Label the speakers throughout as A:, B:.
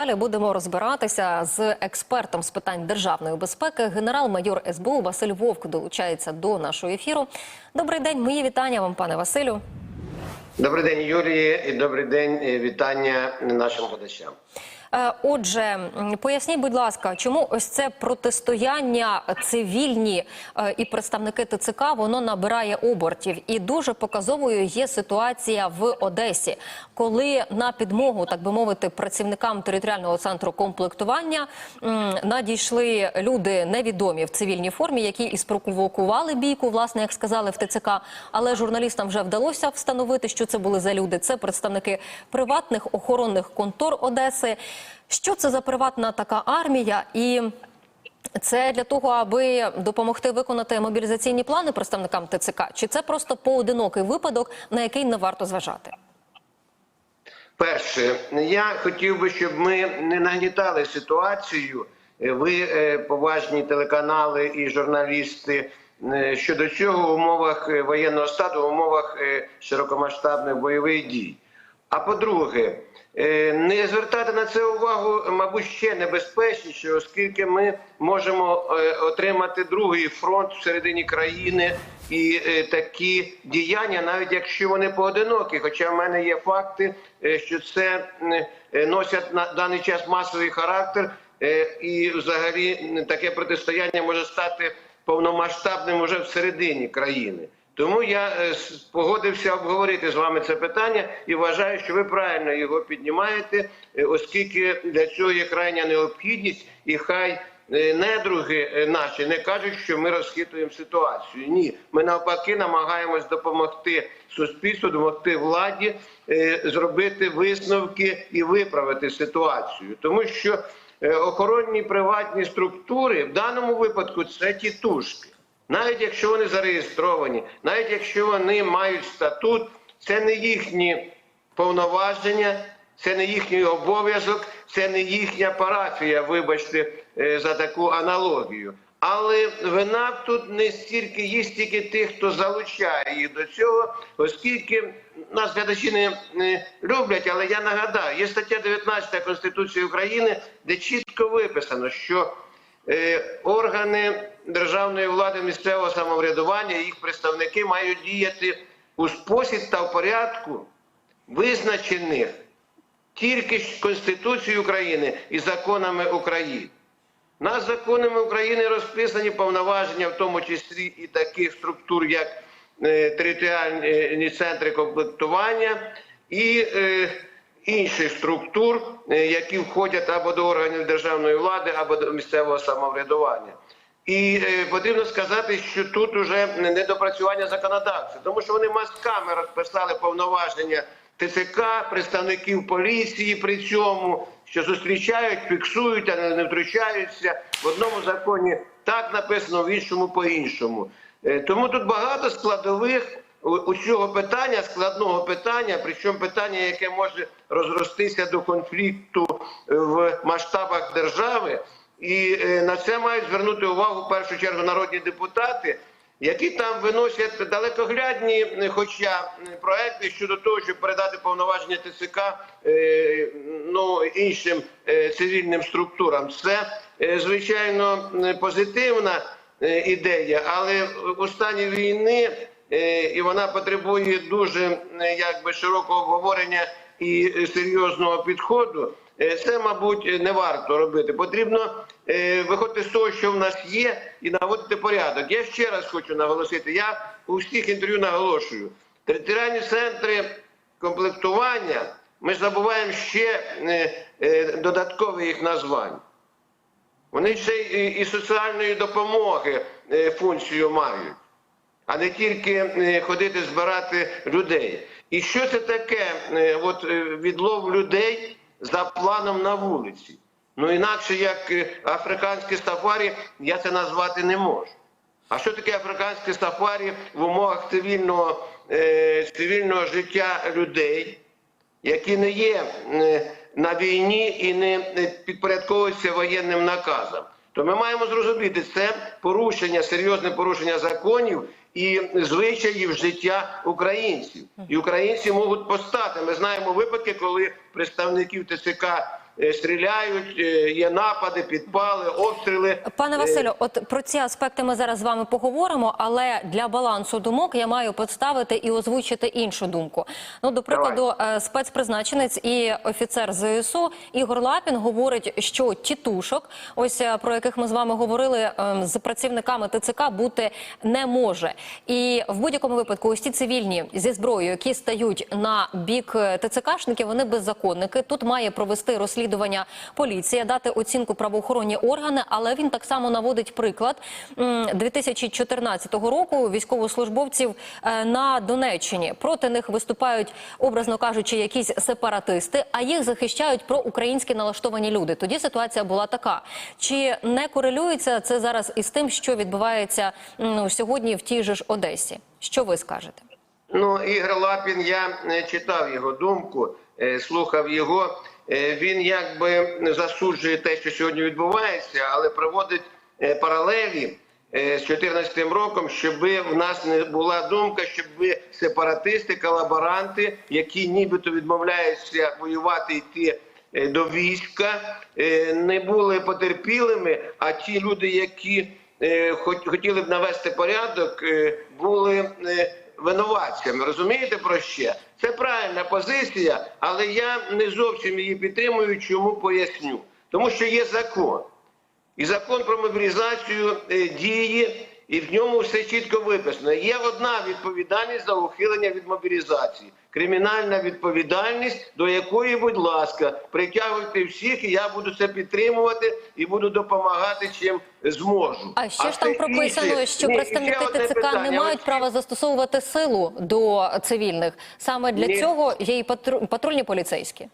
A: Далі будемо розбиратися з експертом з питань державної безпеки. Генерал-майор СБУ Василь Вовк долучається до нашого ефіру. Добрий день, мої вітання вам, пане Василю.
B: Добрий день, Юрій, і добрий день, е, вітання нашим глядачам.
A: Е, Отже, поясніть, будь ласка, чому ось це протистояння цивільні е, і представники ТЦК воно набирає обертів, і дуже показовою є ситуація в Одесі, коли на підмогу, так би мовити, працівникам територіального центру комплектування надійшли люди невідомі в цивільній формі, які і спровокували бійку, власне, як сказали в ТЦК. Але журналістам вже вдалося встановити, що це були за люди. Це представники приватних охоронних контор Одеси. Що це за приватна така армія? І це для того, аби допомогти виконати мобілізаційні плани представникам ТЦК? Чи це просто поодинокий випадок, на який не варто зважати?
B: Перше, я хотів би, щоб ми не нагнітали ситуацію. Ви е, поважні телеканали і журналісти е, щодо цього в умовах е, воєнного стану, в умовах широкомасштабних бойових дій. А по-друге, е, не звертати на це увагу, мабуть, ще небезпечніше, оскільки ми можемо е, отримати другий фронт всередині країни і е, такі діяння, навіть якщо вони поодинокі. Хоча в мене є факти, що це носять на даний час масовий характер, і взагалі таке протистояння може стати повномасштабним уже всередині країни. Тому я е, погодився обговорити з вами це питання і вважаю, що ви правильно його піднімаєте, е, оскільки для цього є крайня необхідність, і хай е, недруги наші не кажуть, що ми розхитуємо ситуацію. Ні, ми навпаки намагаємось допомогти суспільству, допомогти владі зробити висновки і виправити ситуацію, тому що охоронні приватні структури в даному випадку це тітушки. Навіть якщо вони зареєстровані, навіть якщо вони мають статут, це не їхні повноваження, це не їхній обов'язок, це не їхня парафія, вибачте е, за таку аналогію. Але вина тут не стільки є стільки тих, хто залучає їх до цього, оскільки нас глядачі не, не люблять, але я нагадаю, є стаття 19 Конституції України, де чітко виписано, що органи державної влади місцевого самоврядування, їх представники мають діяти у спосіб та в порядку, визначених тільки Конституцією України і законами України. У Нас законами України розписані повноваження, в тому числі і таких структур, як е, територіальні центри комплектування і е, інших структур, е, які входять або до органів державної влади, або до місцевого самоврядування. І е, потрібно сказати, що тут уже недопрацювання законодавця, тому що вони мазками розписали повноваження ТЦК, представників поліції при цьому, що зустрічають, фіксують, а не, втручаються. В одному законі так написано, в іншому по-іншому. Е, Тому тут багато складових у, цього питання, складного питання, причому питання, яке може розростися до конфлікту е, в масштабах держави. І е, на це мають звернути увагу в першу чергу народні депутати, які там виносять далекоглядні, е, хоча проекти щодо того, щоб передати повноваження ТЦК е, ну, іншим цивільним структурам. Це звичайно позитивна ідея, але у стані війни і вона потребує дуже е, якби широкого обговорення і е, серйозного підходу. Е, Це, мабуть, е, не варто робити. Потрібно е, виходити з того, що в нас є, і наводити порядок. Я ще раз хочу наголосити. Я у всіх інтерв'ю наголошую. Територіальні центри комплектування. Ми забуваємо ще е, е, додаткові їх названня. Вони ще і, соціальної допомоги е, функцію мають, а не тільки е, ходити збирати людей. І що це таке? е, От е, відлов людей за планом на вулиці. Ну інакше як африканське сафарі я це назвати не можу. А що таке африканське сафарі в умовах цивільного, цивільного життя людей? які не є на війні і не підпорядковуються воєнним наказам. То ми маємо зрозуміти, це порушення, серйозне порушення законів і звичаїв життя українців. І українці можуть постати. Ми знаємо випадки, коли представників ТЦК стріляють, е, є напади, підпали, обстріли.
A: Пане Василю, от про ці аспекти ми зараз з вами поговоримо, але для балансу думок я маю представити і озвучити іншу думку. Ну, до прикладу, е, спецпризначенець і офіцер ЗСУ Ігор Лапін говорить, що тітушок, ось е, про яких ми з вами говорили, е, з працівниками ТЦК бути не може. І в будь-якому випадку, ось ці цивільні зі зброєю, які стають на бік е, ТЦКшників, вони беззаконники. Тут має провести розслідування поліція, дати оцінку правоохоронні органи. Але він так само наводить приклад М, 2014 року військовослужбовців е, на Донеччині. Проти них виступають, образно кажучи, якісь сепаратисти, а їх захищають проукраїнські налаштовані люди. Тоді ситуація була така. Чи не корелюється це зараз із тим, що відбувається сьогодні в тій же ж Одесі? Що ви скажете?
B: Ну, Ігор Лапін, я е, читав його думку, е, слухав його. Е, Він якби засуджує те, що сьогодні відбувається, але проводить е, паралелі е, з 2014 роком, щоб в нас не була думка, щоб сепаратисти, колаборанти, які нібито відмовляються воювати йти до війська, не були потерпілими, а ті люди, які хотіли б навести порядок, були винуватцями. Розумієте про що? Це правильна позиція, але я не зовсім її підтримую. Чому поясню? Тому що є закон. І закон про мобілізацію дії, діє, і в ньому все чітко виписано. Є одна відповідальність за ухилення від мобілізації. Кримінальна відповідальність, до якої, будь ласка, притягуйте всіх, і я буду це підтримувати і буду допомагати чим зможу.
A: А ще ж там прописано, що
B: Ні,
A: представники ТЦК не мають права застосовувати силу до цивільних. Саме для
B: Ні.
A: цього є і патру- патрульні поліцейські.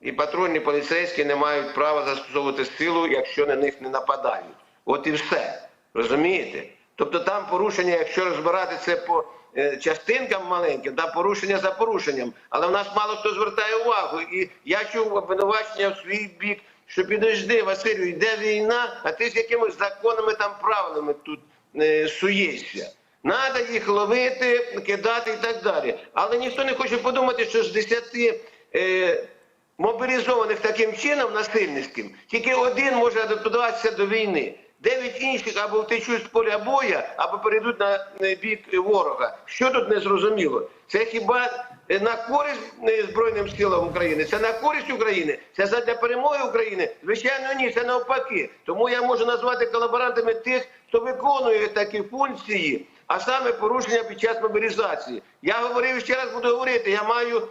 B: і патрульні поліцейські не мають права застосовувати силу, якщо на них не нападають. От і все. Розумієте? Тобто там порушення, якщо розбирати це по е, частинкам маленьким, там порушення за порушенням. Але в нас мало хто звертає увагу. І я чув обвинувачення в свій бік, що підожди, Василю, йде війна, а ти з якимись законами там правилами тут е, суєшся. Надо їх ловити, кидати і так далі. Але ніхто не хоче подумати, що з 10 е, мобілізованих таким чином насильницьким, тільки один може адаптуватися до війни. Дев'ять інших або втечуть з поля боя, або перейдуть на бік ворога. Що тут не зрозуміло? Це хіба е, на користь е, Збройним силам України? Це на користь України? Це задля перемоги України? Звичайно, ні, це навпаки. Тому я можу назвати колаборантами тих, хто виконує такі функції, а саме порушення під час мобілізації. Я говорив ще раз буду говорити. Я маю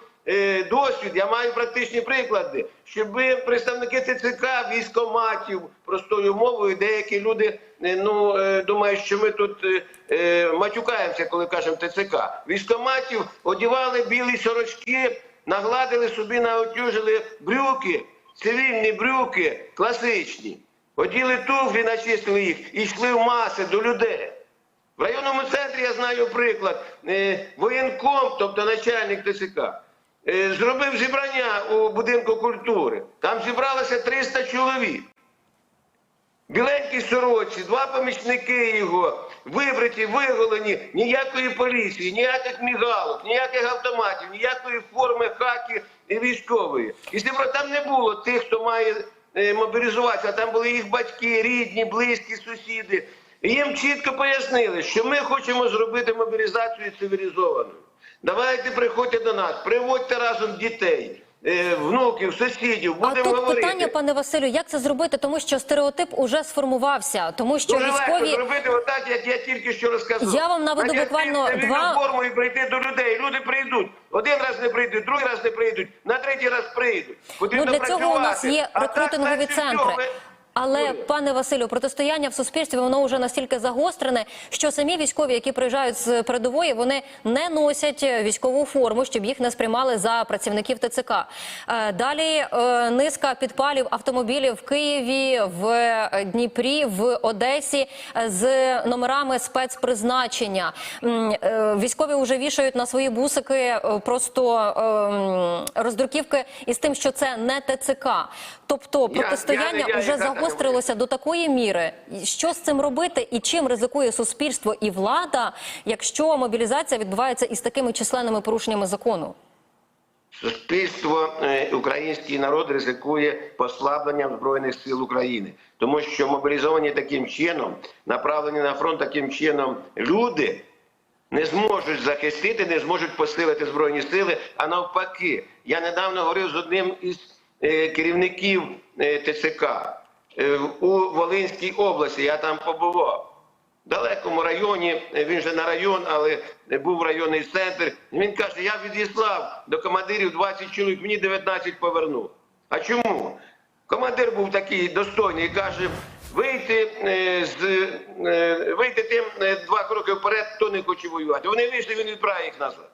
B: досвід, я маю практичні приклади, щоб представники ТЦК, військоматів, простою мовою, деякі люди е, ну, е, думають, що ми тут е, е, матюкаємося, коли кажемо ТЦК. Військоматів одівали білі сорочки, нагладили собі, наотюжили брюки, цивільні брюки, класичні. Оділи туфлі, начистили їх і йшли в маси до людей. В районному центрі я знаю приклад. Е, Воєнком, тобто начальник ТЦК, е, зробив зібрання у будинку культури. Там зібралося 300 чоловік. Біленькій сорочці, два помічники його, вибриті, виголені, ніякої поліції, ніяких мігалок, ніяких автоматів, ніякої форми хаки і військової. І там не було тих, хто має е, мобілізуватися, а там були їх батьки, рідні, близькі, сусіди. І їм чітко пояснили, що ми хочемо зробити мобілізацію цивілізованою. Давайте приходьте до нас, приводьте разом дітей, е, внуків, сусідів,
A: А
B: будемо
A: тут
B: говорити.
A: питання, пане Василю, як це зробити? Тому що стереотип уже сформувався, тому що
B: Дуже легко
A: військові
B: зробити отак, як я тільки що розказав.
A: Я вам наведу буквально два-
B: форму і прийти до людей. Люди прийдуть. Один раз не прийдуть, другий раз не прийдуть, на третій раз прийдуть.
A: ну
B: Потрібно
A: для цього у нас є
B: А так,
A: рекрутингові центри.
B: ви-
A: Але пане Василю, протистояння в суспільстві воно вже настільки загострене, що самі військові, які приїжджають з передової, вони не носять військову форму, щоб їх не сприймали за працівників ТЦК. Е, Далі е, низка підпалів автомобілів в Києві, в Дніпрі, в Одесі е, з номерами спецпризначення. Е, Військові вже вішають на свої бусики е, просто ем, роздруківки із тим, що це не ТЦК. Тобто протистояння вже
B: не так
A: загострилося до такої міри. Що з цим робити і чим ризикує суспільство і влада, якщо мобілізація відбувається із такими численними порушеннями закону?
B: Суспільство, е, український народ ризикує послабленням Збройних сил України, тому що мобілізовані таким чином, направлені на фронт таким чином люди не зможуть захистити, не зможуть посилити збройні сили. А навпаки, я недавно говорив з одним із е, керівників е, ТЦК у Волинській області. Я там побував. В далекому районі, е, він же на район, але був районний центр. Він каже: я відіслав до командирів 20 чоловік, мені 19 повернув. А чому? Командир був такий достойний каже: вийти е, з е, вийти тим е, два кроки вперед, хто не хоче воювати. Вони вийшли, він відправив їх назад.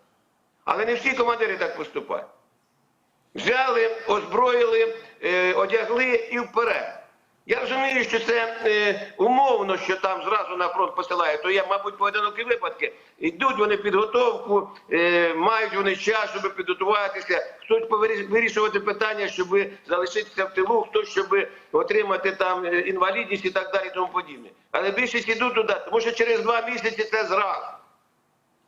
B: Але не всі командири так поступають. Взяли, озброїли, е, одягли і вперед. Я розумію, що це е, умовно, що там зразу на фронт посилають, то є, мабуть, поодинокі випадки. Йдуть вони підготовку, е, мають вони час, щоб підготуватися. Хтось вирішувати питання, щоб залишитися в тилу, хтось щоб отримати там е, інвалідність і так далі, тому подібне. Але більшість ідуть туди, тому що через два місяці це зразу.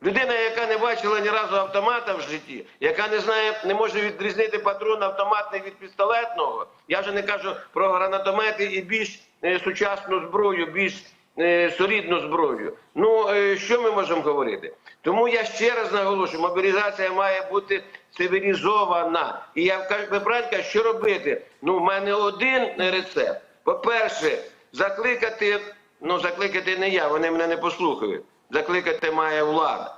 B: Людина, яка не бачила ні разу автомата в житті, яка не знає, не може відрізнити патрон автоматний від пістолетного. Я вже не кажу про гранатомети і більш е, сучасну зброю, більш е, солідну зброю. Ну е, що ми можемо говорити? Тому я ще раз наголошую, мобілізація має бути цивілізована. І я кажу, ви що робити? Ну, в мене один рецепт. По-перше, закликати, ну закликати не я, вони мене не послухають. Закликати має влада.